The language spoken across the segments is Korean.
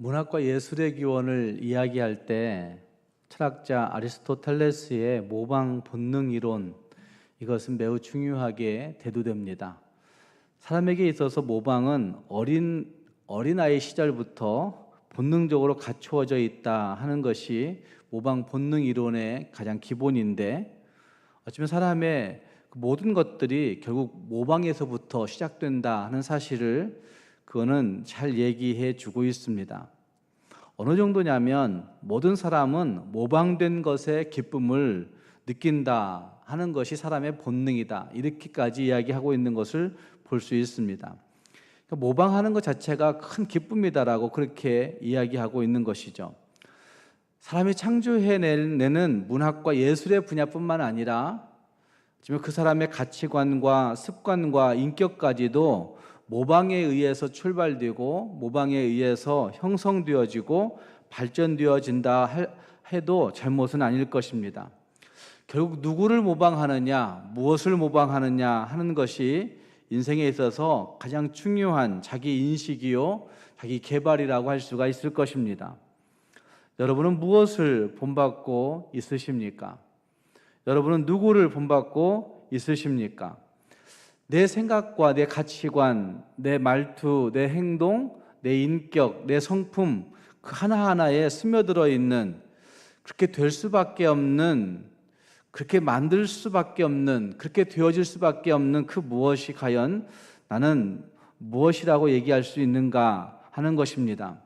문학과 예술의 기원을 이야기할 때 철학자 아리스토텔레스의 모방 본능 이론 이것은 매우 중요하게 대두됩니다. 사람에게 있어서 모방은 어린 어린아이 시절부터 본능적으로 갖추어져 있다 하는 것이 모방 본능 이론의 가장 기본인데 어쩌면 사람의 그 모든 것들이 결국 모방에서부터 시작된다 하는 사실을 그거는 잘 얘기해 주고 있습니다. 어느 정도냐면 모든 사람은 모방된 것의 기쁨을 느낀다 하는 것이 사람의 본능이다. 이렇게까지 이야기하고 있는 것을 볼 수 있습니다. 그러니까 모방하는 것 자체가 큰 기쁨이다라고 그렇게 이야기하고 있는 것이죠. 사람이 창조해내는 문학과 예술의 분야뿐만 아니라 지금 그 사람의 가치관과 습관과 인격까지도 모방에 의해서 출발되고 모방에 의해서 형성되어지고 발전되어진다 해도 잘못은 아닐 것입니다. 결국 누구를 모방하느냐, 무엇을 모방하느냐 하는 것이 인생에 있어서 가장 중요한 자기 인식이요, 자기 개발이라고 할 수가 있을 것입니다. 여러분은 무엇을 본받고 있으십니까? 여러분은 누구를 본받고 있으십니까? 내 생각과 내 가치관, 내 말투, 내 행동, 내 인격, 내 성품 그 하나하나에 스며들어 있는 그렇게 될 수밖에 없는 그렇게 만들 수밖에 없는 그렇게 되어질 수밖에 없는 그 무엇이 과연 나는 무엇이라고 얘기할 수 있는가 하는 것입니다.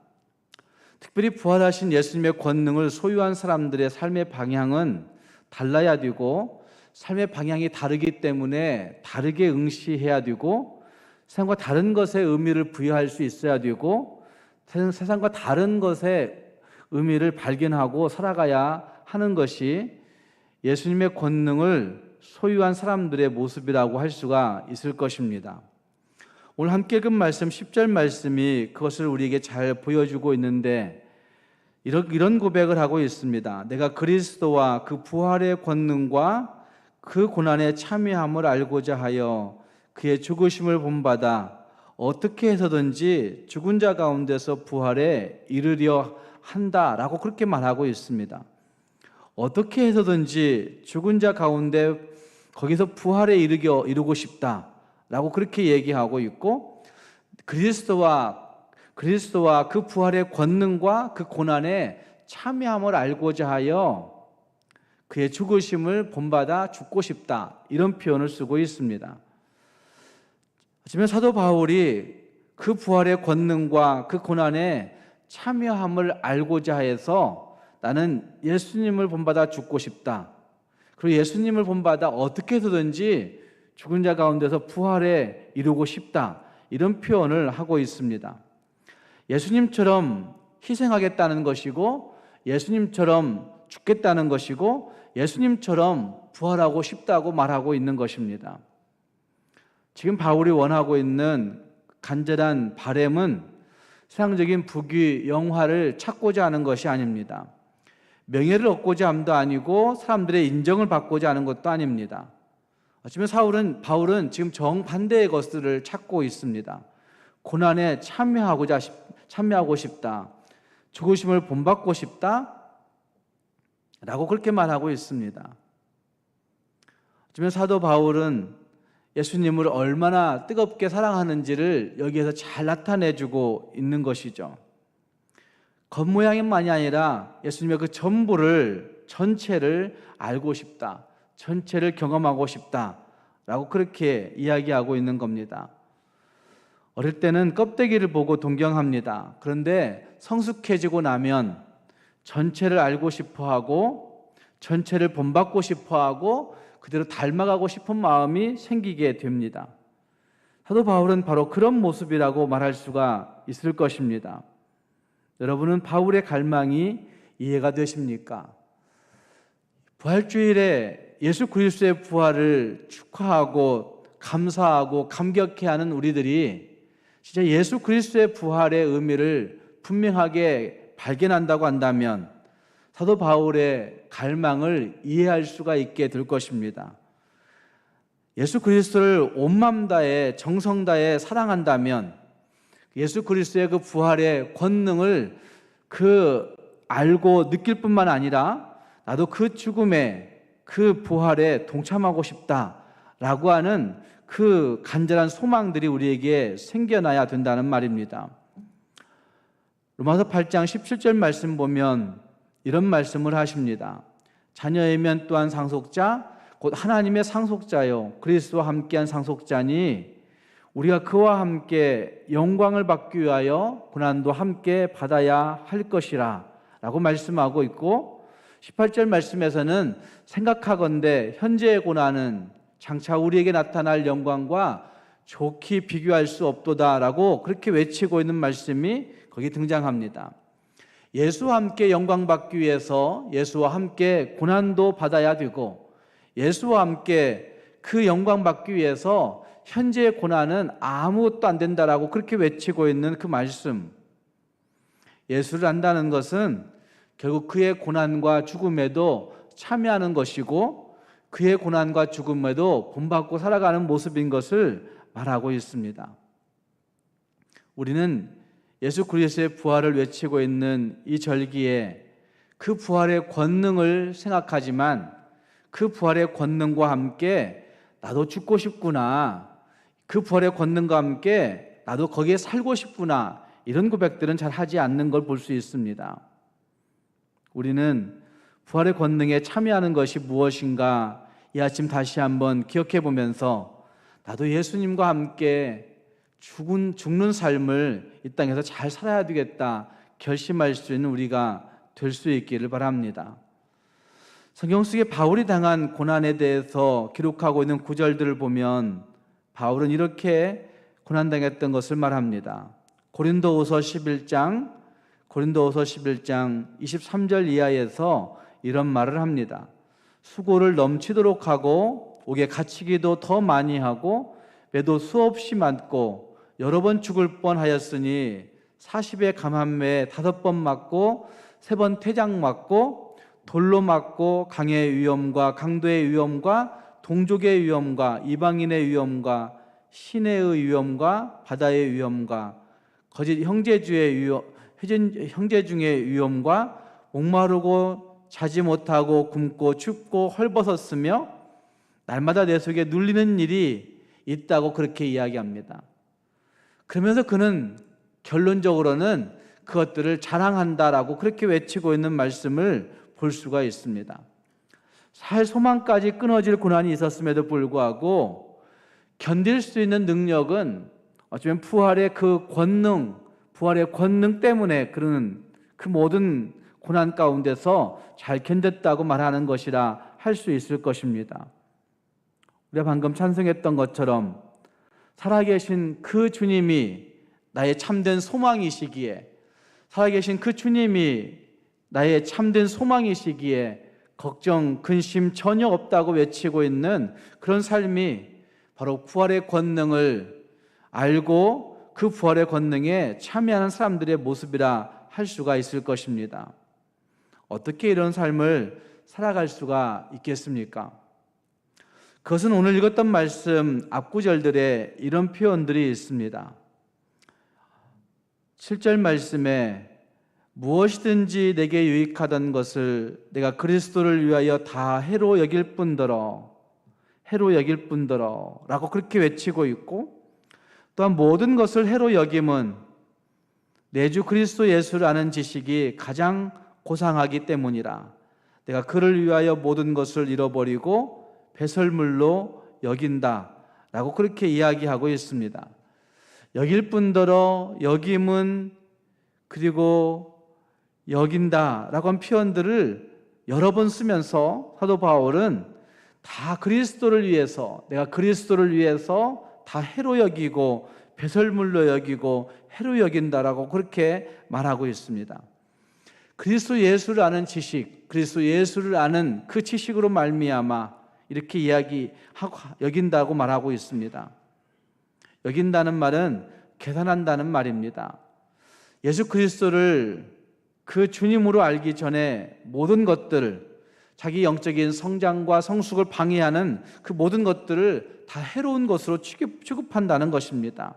특별히 부활하신 예수님의 권능을 소유한 사람들의 삶의 방향은 달라야 되고 삶의 방향이 다르기 때문에 다르게 응시해야 되고 세상과 다른 것에 의미를 부여할 수 있어야 되고 세상과 다른 것에 의미를 발견하고 살아가야 하는 것이 예수님의 권능을 소유한 사람들의 모습이라고 할 수가 있을 것입니다. 오늘 함께 읽은 말씀 10절 말씀이 그것을 우리에게 잘 보여주고 있는데 이런, 고백을 하고 있습니다. 내가 그리스도와 그 부활의 권능과 그 고난에 참여함을 알고자 하여 그의 죽으심을 본받아 어떻게 해서든지 죽은 자 가운데서 부활에 이르려 한다라고 그렇게 말하고 있습니다. 어떻게 해서든지 죽은 자 가운데 거기서 부활에 이르겨 이루고 싶다라고 그렇게 얘기하고 있고 그리스도와 그리스도와 그 부활의 권능과 그 고난에 참여함을 알고자 하여 그의 죽으심을 본받아 죽고 싶다 이런 표현을 쓰고 있습니다. 하지만 사도 바울이 그 부활의 권능과 그 고난에 참여함을 알고자 해서 나는 예수님을 본받아 죽고 싶다. 그리고 예수님을 본받아 어떻게 해서든지 죽은 자 가운데서 부활에 이루고 싶다. 이런 표현을 하고 있습니다. 예수님처럼 희생하겠다는 것이고 예수님처럼 죽겠다는 것이고 예수님처럼 부활하고 싶다고 말하고 있는 것입니다. 지금 바울이 원하고 있는 간절한 바램은 세상적인 부귀, 영화를 찾고자 하는 것이 아닙니다. 명예를 얻고자 함도 아니고 사람들의 인정을 받고자 하는 것도 아닙니다. 어쩌면 사울은 바울은 지금 정반대의 것들을 찾고 있습니다. 고난에 참여하고자 참여하고 싶다. 죽으심을 본받고 싶다. 라고 그렇게 말하고 있습니다. 어쩌면 사도 바울은 예수님을 얼마나 뜨겁게 사랑하는지를 여기에서 잘 나타내주고 있는 것이죠. 겉모양만이 아니라 예수님의 그 전부를 전체를 알고 싶다. 전체를 경험하고 싶다. 라고 그렇게 이야기하고 있는 겁니다. 어릴 때는 껍데기를 보고 동경합니다. 그런데 성숙해지고 나면 전체를 알고 싶어 하고 전체를 본받고 싶어 하고 그대로 닮아가고 싶은 마음이 생기게 됩니다. 사도 바울은 바로 그런 모습이라고 말할 수가 있을 것입니다. 여러분은 바울의 갈망이 이해가 되십니까? 부활주일에 예수 그리스도의 부활을 축하하고 감사하고 감격해하는 우리들이 진짜 예수 그리스도의 부활의 의미를 분명하게 발견한다고 한다면 사도 바울의 갈망을 이해할 수가 있게 될 것입니다. 예수 그리스도를 온맘 다해 정성 다해 사랑한다면 예수 그리스도의 그 부활의 권능을 그 알고 느낄 뿐만 아니라 나도 그 죽음에 그 부활에 동참하고 싶다라고 하는 그 간절한 소망들이 우리에게 생겨나야 된다는 말입니다. 로마서 8장 17절 말씀 보면 이런 말씀을 하십니다. 자녀이면 또한 상속자 곧 하나님의 상속자요 그리스도와 함께한 상속자니 우리가 그와 함께 영광을 받기 위하여 고난도 함께 받아야 할 것이라 라고 말씀하고 있고 18절 말씀에서는 생각하건대 현재의 고난은 장차 우리에게 나타날 영광과 좋게 비교할 수 없도다 라고 그렇게 외치고 있는 말씀이 거기 등장합니다. 예수와 함께 영광 받기 위해서 예수와 함께 고난도 받아야 되고 예수와 함께 그 영광 받기 위해서 현재의 고난은 아무것도 안 된다라고 그렇게 외치고 있는 그 말씀. 예수를 안다는 것은 결국 그의 고난과 죽음에도 참여하는 것이고 그의 고난과 죽음에도 본받고 살아가는 모습인 것을 말하고 있습니다. 우리는 예수 그리스도의 부활을 외치고 있는 이 절기에 그 부활의 권능을 생각하지만 그 부활의 권능과 함께 나도 죽고 싶구나. 그 부활의 권능과 함께 나도 거기에 살고 싶구나. 이런 고백들은 잘 하지 않는 걸 볼 수 있습니다. 우리는 부활의 권능에 참여하는 것이 무엇인가 이 아침 다시 한번 기억해 보면서 나도 예수님과 함께 죽은, 죽는 삶을 이 땅에서 잘 살아야 되겠다 결심할 수 있는 우리가 될 수 있기를 바랍니다. 성경 속에 바울이 당한 고난에 대해서 기록하고 있는 구절들을 보면 바울은 이렇게 고난당했던 것을 말합니다. 고린도후서 11장 고린도후서 11장 23절 이하에서 이런 말을 합니다. 수고를 넘치도록 하고 옥에 갇히기도 더 많이 하고 매도 수없이 맞고 여러 번 죽을 뻔하였으니 40의 감함에 다섯 번 맞고 세 번 퇴장 맞고 돌로 맞고 강의 위험과 강도의 위험과 동족의 위험과 이방인의 위험과 시내의 위험과 바다의 위험과 거짓 형제주의 위험, 형제 중의 위험과 목마르고 자지 못하고 굶고 춥고 헐벗었으며 날마다 내 속에 눌리는 일이 있다고 그렇게 이야기합니다. 그러면서 그는 결론적으로는 그것들을 자랑한다라고 그렇게 외치고 있는 말씀을 볼 수가 있습니다. 살 소망까지 끊어질 고난이 있었음에도 불구하고 견딜 수 있는 능력은 어쩌면 부활의 그 권능, 부활의 권능 때문에 그는 그 모든 고난 가운데서 잘 견뎠다고 말하는 것이라 할 수 있을 것입니다. 우리가 방금 찬송했던 것처럼 살아계신 그 주님이 나의 참된 소망이시기에 살아계신 그 주님이 나의 참된 소망이시기에 걱정, 근심 전혀 없다고 외치고 있는 그런 삶이 바로 부활의 권능을 알고 그 부활의 권능에 참여하는 사람들의 모습이라 할 수가 있을 것입니다. 어떻게 이런 삶을 살아갈 수가 있겠습니까? 그것은 오늘 읽었던 말씀 앞구절들에 이런 표현들이 있습니다. 7절 말씀에 무엇이든지 내게 유익하던 것을 내가 그리스도를 위하여 다 해로 여길 뿐더러 해로 여길 뿐더러 라고 그렇게 외치고 있고 또한 모든 것을 해로 여김은 내주 그리스도 예수를 아는 지식이 가장 고상하기 때문이라 내가 그를 위하여 모든 것을 잃어버리고 배설물로 여긴다라고 그렇게 이야기하고 있습니다. 여길 뿐더러 여김은 그리고 여긴다라고 한 표현들을 여러 번 쓰면서 사도 바울은 다 그리스도를 위해서 내가 그리스도를 위해서 다 해로 여기고 배설물로 여기고 해로 여긴다라고 그렇게 말하고 있습니다. 그리스도 예수를 아는 지식, 그리스도 예수를 아는 그 지식으로 말미암아 이렇게 이야기하고 여긴다고 말하고 있습니다. 여긴다는 말은 계산한다는 말입니다. 예수 그리스도를 그 주님으로 알기 전에 모든 것들, 자기 영적인 성장과 성숙을 방해하는 그 모든 것들을 다 해로운 것으로 취급, 취급한다는 것입니다.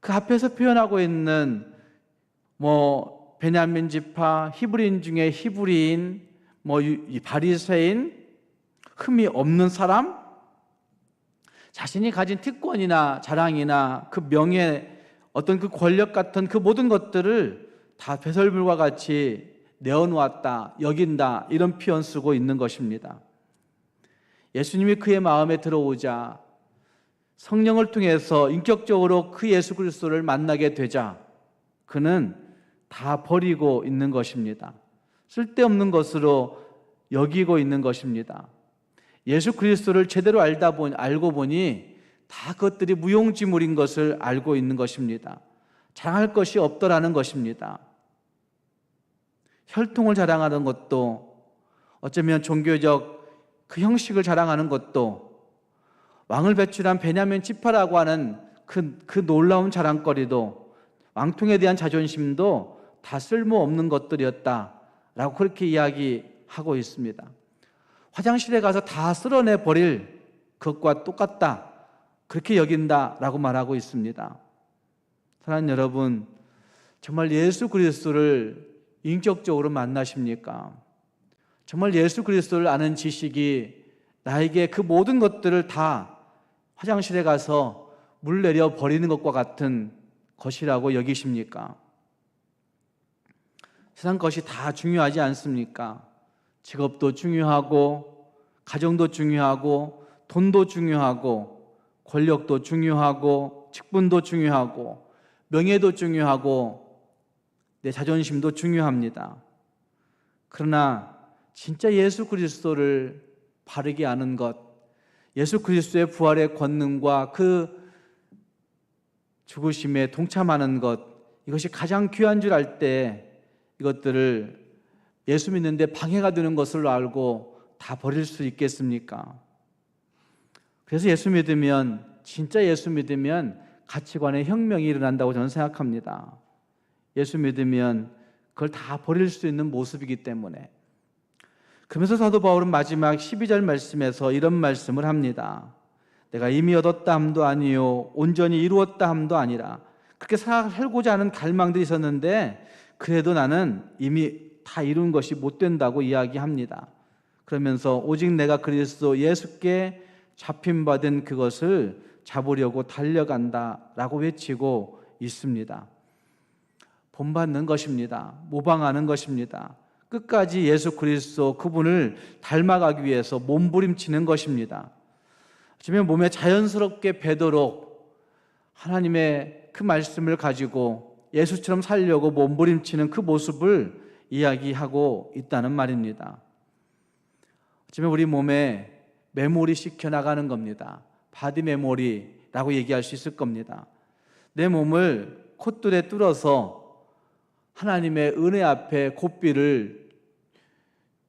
그 앞에서 표현하고 있는 뭐 베냐민 지파, 히브리인 중에 히브리인, 뭐이 바리새인, 흠이 없는 사람, 자신이 가진 특권이나 자랑이나 그 명예, 어떤 그 권력 같은 그 모든 것들을 다 배설물과 같이 내어놓았다, 여긴다 이런 표현 쓰고 있는 것입니다. 예수님이 그의 마음에 들어오자 성령을 통해서 인격적으로 그 예수 그리스도를 만나게 되자 그는 다 버리고 있는 것입니다. 쓸데없는 것으로 여기고 있는 것입니다. 예수 그리스도를 제대로 알다 보니 알고 보니 다 그것들이 무용지물인 것을 알고 있는 것입니다. 자랑할 것이 없더라는 것입니다. 혈통을 자랑하는 것도 어쩌면 종교적 그 형식을 자랑하는 것도 왕을 배출한 베냐민 지파라고 하는 그, 그 놀라운 자랑거리도 왕통에 대한 자존심도 다 쓸모없는 것들이었다라고 그렇게 이야기하고 있습니다. 화장실에 가서 다 쓸어내 버릴 것과 똑같다. 그렇게 여긴다 라고 말하고 있습니다. 사랑하는 여러분, 정말 예수 그리스도를 인격적으로 만나십니까? 정말 예수 그리스도를 아는 지식이 나에게 그 모든 것들을 다 화장실에 가서 물 내려 버리는 것과 같은 것이라고 여기십니까? 세상 것이 다 중요하지 않습니까? 직업도 중요하고, 가정도 중요하고, 돈도 중요하고, 권력도 중요하고, 직분도 중요하고, 명예도 중요하고, 내 자존심도 중요합니다. 그러나 진짜 예수 그리스도를 바르게 아는 것, 예수 그리스도의 부활의 권능과 그 죽으심에 동참하는 것, 이것이 가장 귀한 줄 알 때 이것들을 예수 믿는데 방해가 되는 것을 알고 다 버릴 수 있겠습니까? 그래서 예수 믿으면, 진짜 예수 믿으면 가치관의 혁명이 일어난다고 저는 생각합니다. 예수 믿으면 그걸 다 버릴 수 있는 모습이기 때문에. 그러면서 사도 바울은 마지막 12절 말씀에서 이런 말씀을 합니다. 내가 이미 얻었다 함도 아니요 온전히 이루었다 함도 아니라 그렇게 살고자 하는 갈망들이 있었는데 그래도 나는 이미 다 이룬 것이 못 된다고 이야기합니다. 그러면서 오직 내가 그리스도 예수께 잡힌 받은 그것을 잡으려고 달려간다라고 외치고 있습니다. 본받는 것입니다. 모방하는 것입니다. 끝까지 예수 그리스도 그분을 닮아가기 위해서 몸부림치는 것입니다. 어쩌면 몸에 자연스럽게 배도록 하나님의 그 말씀을 가지고 예수처럼 살려고 몸부림치는 그 모습을 이야기하고 있다는 말입니다. 어쩌면 우리 몸에 메모리 시켜 나가는 겁니다. 바디 메모리라고 얘기할 수 있을 겁니다. 내 몸을 콧줄에 뚫어서 하나님의 은혜 앞에 고삐를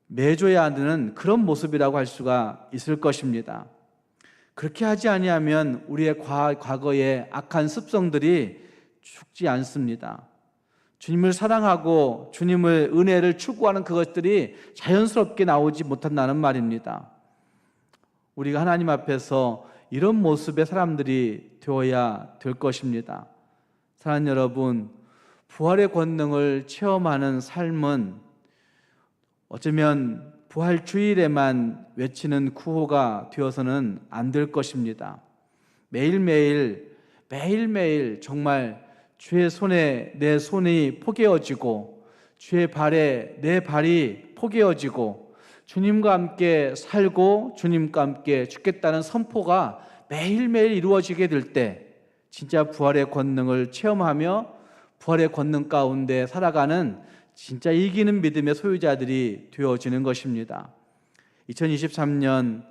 매줘야 하는 그런 모습이라고 할 수가 있을 것입니다. 그렇게 하지 아니하면 우리의 과 거의 악한 습성들이 죽지 않습니다. 주님을 사랑하고 주님의 은혜를 추구하는 그것들이 자연스럽게 나오지 못한다는 말입니다. 우리가 하나님 앞에서 이런 모습의 사람들이 되어야 될 것입니다. 사랑하는 여러분, 부활의 권능을 체험하는 삶은 어쩌면 부활 주일에만 외치는 구호가 되어서는 안 될 것입니다. 매일매일, 매일매일 정말 주의 손에 내 손이 포개어지고, 주의 발에 내 발이 포개어지고, 주님과 함께 살고 주님과 함께 죽겠다는 선포가 매일매일 이루어지게 될 때, 진짜 부활의 권능을 체험하며 부활의 권능 가운데 살아가는 진짜 이기는 믿음의 소유자들이 되어지는 것입니다. 2023년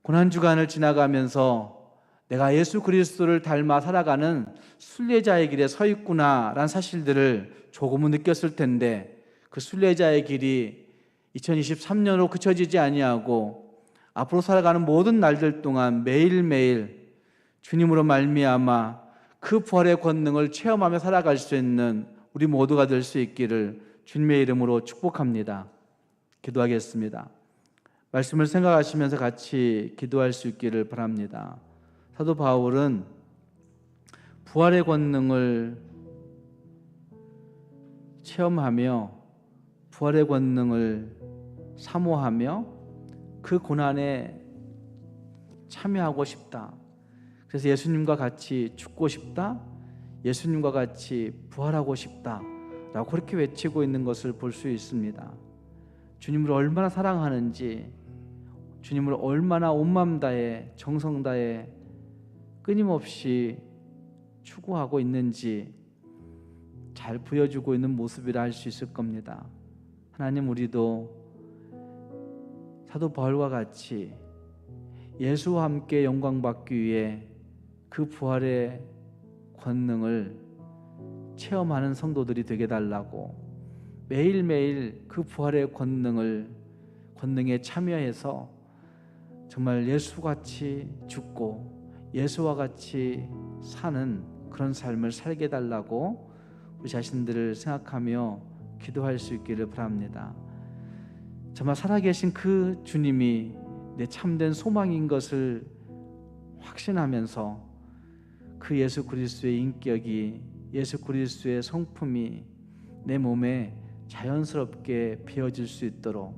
고난 주간을 지나가면서 내가 예수 그리스도를 닮아 살아가는 순례자의 길에 서 있구나라는 사실들을 조금은 느꼈을 텐데 그 순례자의 길이 2023년으로 그쳐지지 아니하고 앞으로 살아가는 모든 날들 동안 매일매일 주님으로 말미암아 그 부활의 권능을 체험하며 살아갈 수 있는 우리 모두가 될 수 있기를 주님의 이름으로 축복합니다. 기도하겠습니다. 말씀을 생각하시면서 같이 기도할 수 있기를 바랍니다. 사도 바울은 부활의 권능을 체험하며 부활의 권능을 사모하며 그 고난에 참여하고 싶다. 그래서 예수님과 같이 죽고 싶다. 예수님과 같이 부활하고 싶다. 라고 그렇게 외치고 있는 것을 볼 수 있습니다. 주님을 얼마나 사랑하는지, 주님을 얼마나 온 마음 다해, 정성 다해, 끊임없이 추구하고 있는지 잘 보여주고 있는 모습이라 할 수 있을 겁니다. 하나님 우리도 사도 바울과 같이 예수와 함께 영광 받기 위해 그 부활의 권능을 체험하는 성도들이 되게 달라고 매일매일 그 부활의 권능을 권능에 참여해서 정말 예수같이 죽고 예수와 같이 사는 그런 삶을 살게 달라고 우리 자신들을 생각하며 기도할 수 있기를 바랍니다. 정말 살아계신 그 주님이 내 참된 소망인 것을 확신하면서 그 예수 그리스도의 인격이 예수 그리스도의 성품이 내 몸에 자연스럽게 배어질 수 있도록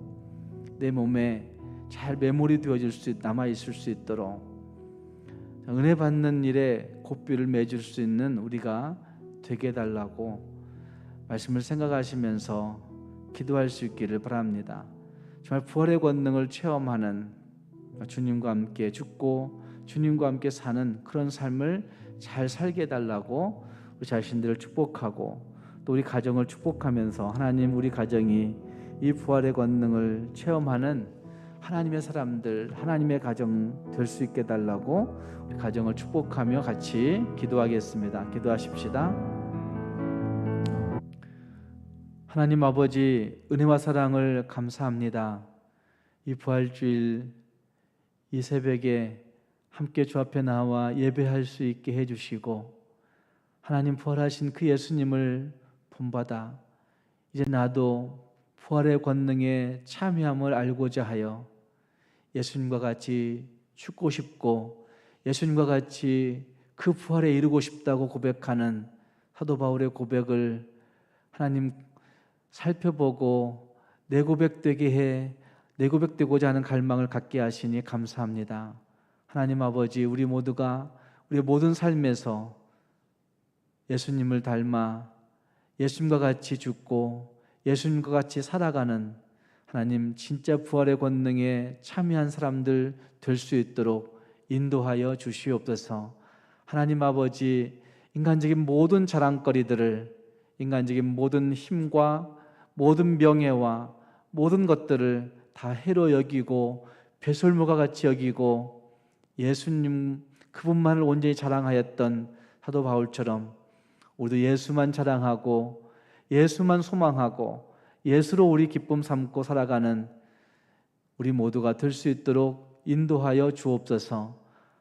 내 몸에 잘 메모리 되어질 수 남아 있을 수 있도록 은혜 받는 일에 고삐를 맺을 수 있는 우리가 되게 달라고 말씀을 생각하시면서 기도할 수 있기를 바랍니다. 정말 부활의 권능을 체험하는 주님과 함께 죽고 주님과 함께 사는 그런 삶을 잘 살게 해달라고 우리 자신들을 축복하고 또 우리 가정을 축복하면서 하나님 우리 가정이 이 부활의 권능을 체험하는 하나님의 사람들, 하나님의 가정 될 수 있게 달라고 우리 가정을 축복하며 같이 기도하겠습니다. 기도하십시다. 하나님 아버지 은혜와 사랑을 감사합니다. 이 부활주일 이 새벽에 함께 주 앞에 나와 예배할 수 있게 해 주시고 하나님 부활하신 그 예수님을 본받아 이제 나도 부활의 권능에 참여함을 알고자 하여 예수님과 같이 죽고 싶고 예수님과 같이 그 부활에 이르고 싶다고 고백하는 사도 바울의 고백을 하나님 살펴보고 내 고백되게 해 내 고백되고자 하는 갈망을 갖게 하시니 감사합니다. 하나님 아버지 우리 모두가 우리 모든 삶에서 예수님을 닮아 예수님과 같이 죽고 예수님과 같이 살아가는 하나님 진짜 부활의 권능에 참여한 사람들 될 수 있도록 인도하여 주시옵소서. 하나님 아버지 인간적인 모든 자랑거리들을 인간적인 모든 힘과 모든 명예와 모든 것들을 다 해로 여기고 배설물과 같이 여기고 예수님 그분만을 온전히 자랑하였던 사도 바울처럼 우리도 예수만 자랑하고 예수만 소망하고 예수로 우리 기쁨 삼고 살아가는 우리 모두가 될 수 있도록 인도하여 주옵소서.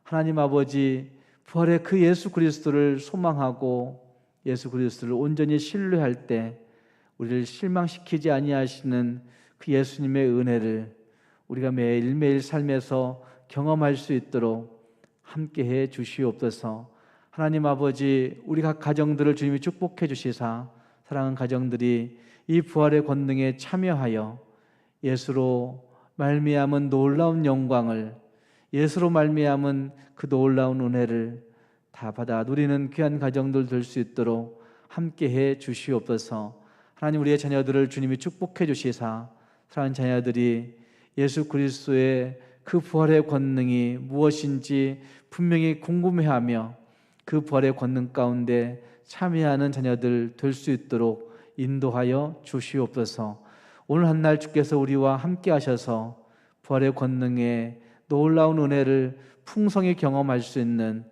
하나님 아버지 부활의 그 예수 그리스도를 소망하고 예수 그리스도를 온전히 신뢰할 때 우리를 실망시키지 아니하시는 그 예수님의 은혜를 우리가 매일매일 삶에서 경험할 수 있도록 함께 해 주시옵소서. 하나님 아버지, 우리 각 가정들을 주님이 축복해 주시사 사랑하는 가정들이 이 부활의 권능에 참여하여 예수로 말미암은 놀라운 영광을 예수로 말미암은 그 놀라운 은혜를 다 받아 누리는 귀한 가정들 될 수 있도록 함께 해 주시옵소서. 하나님 우리의 자녀들을 주님이 축복해 주시사 사랑하는 자녀들이 예수 그리스도의 그 부활의 권능이 무엇인지 분명히 궁금해하며 그 부활의 권능 가운데 참여하는 자녀들 될 수 있도록 인도하여 주시옵소서. 오늘 한 날 주께서 우리와 함께 하셔서 부활의 권능에 놀라운 은혜를 풍성히 경험할 수 있는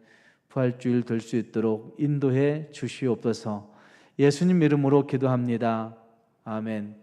부활주일 될 수 있도록 인도해 주시옵소서. 예수님 이름으로 기도합니다. 아멘.